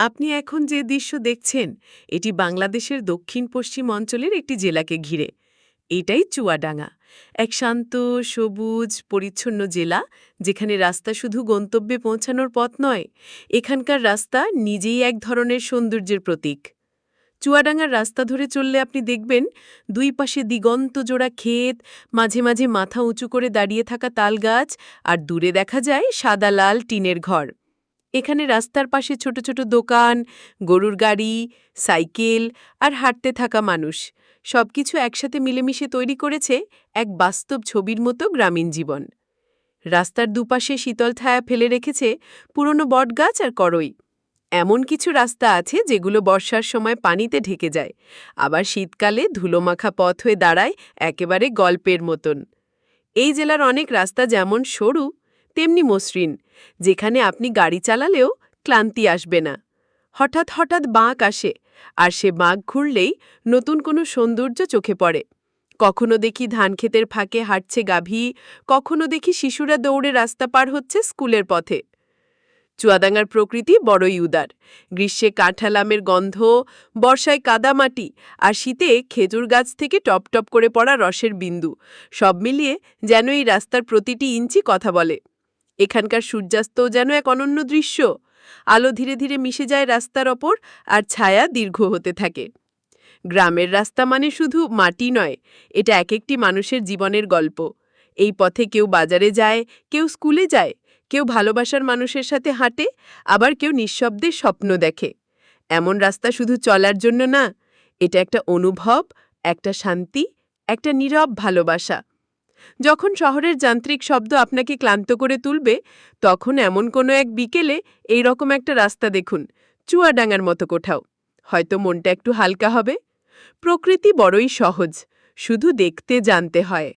আপনি এখন যে দৃশ্য দেখছেন, এটি বাংলাদেশের দক্ষিণ পশ্চিম অঞ্চলের একটি জেলাকে ঘিরে। এটাই চুয়াডাঙ্গা, এক শান্ত, সবুজ, পরিচ্ছন্ন জেলা, যেখানে রাস্তা শুধু গন্তব্যে পৌঁছানোর পথ নয়, এখানকার রাস্তা নিজেই এক ধরনের সৌন্দর্যের প্রতীক। চুয়াডাঙ্গার রাস্তা ধরে চললে আপনি দেখবেন, দুই পাশে দিগন্ত জোড়া ক্ষেত, মাঝে মাঝে মাথা উঁচু করে দাঁড়িয়ে থাকা তালগাছ, আর দূরে দেখা যায় সাদা লাল টিনের ঘর। এখানে রাস্তার পাশে ছোট ছোট দোকান, গরুর গাড়ি, সাইকেল আর হাঁটতে থাকা মানুষ। সবকিছু একসাথে মিলেমিশে তৈরি করেছে এক বাস্তব ছবির মতো গ্রামীণ জীবন। রাস্তার দুপাশে শীতল ছায়া ফেলে রেখেছে পুরনো বটগাছ আর করই। এমন কিছু রাস্তা আছে যেগুলো বর্ষার সময় পানিতে ঢেকে যায়, আবার শীতকালে ধুলোমাখা পথ হয়ে দাঁড়ায় একেবারে গল্পের মতন। এই জেলার অনেক রাস্তা যেমন সরু তেমনি মসৃণ, যেখানে আপনি গাড়ি চালালেও ক্লান্তি আসবে না। হঠাৎ হঠাৎ বাঁক আসে, আর সে বাঁক ঘুরলেই নতুন কোনো সৌন্দর্য চোখে পড়ে। কখনো দেখি ধানক্ষেতের ফাঁকে হাঁটছে গাভী, কখনো দেখি শিশুরা দৌড়ে রাস্তা পার হচ্ছে স্কুলের পথে। চুয়াদাঙ্গার প্রকৃতি বড়ই উদার, গ্রীষ্মে কাঁঠালামের গন্ধ, বর্ষায় কাদামাটি আর শীতে খেজুর গাছ থেকে টপ টপ করে পড়া রসের বিন্দু, সব মিলিয়ে যেন এই রাস্তার প্রতিটি ইঞ্চি কথা বলে। এখানকার সূর্যাস্তও যেন এক অনন্য দৃশ্য। আলো ধীরে ধীরে মিশে যায় রাস্তার ওপর আর ছায়া দীর্ঘ হতে থাকে। গ্রামের রাস্তা মানে শুধু মাটি নয়, এটা এক একটি মানুষের জীবনের গল্প। এই পথে কেউ বাজারে যায়, কেউ স্কুলে যায়, কেউ ভালোবাসার মানুষের সাথে হাঁটে, আবার কেউ নিঃশব্দে স্বপ্ন দেখে। এমন রাস্তা শুধু চলার জন্য না, এটা একটা অনুভব, একটা শান্তি, একটা নীরব ভালোবাসা। যখন শহরের যান্ত্রিক শব্দ আপনাকে ক্লান্ত করে তুলবে, তখন এমন কোনো এক বিকেলে এই রকম একটা রাস্তা দেখুন, চুয়াডাঙ্গার মতো কোঠাও হয়তো মনটা একটু হালকা হবে। প্রকৃতি বড়ই সহজ, শুধু দেখতে জানতে হয়।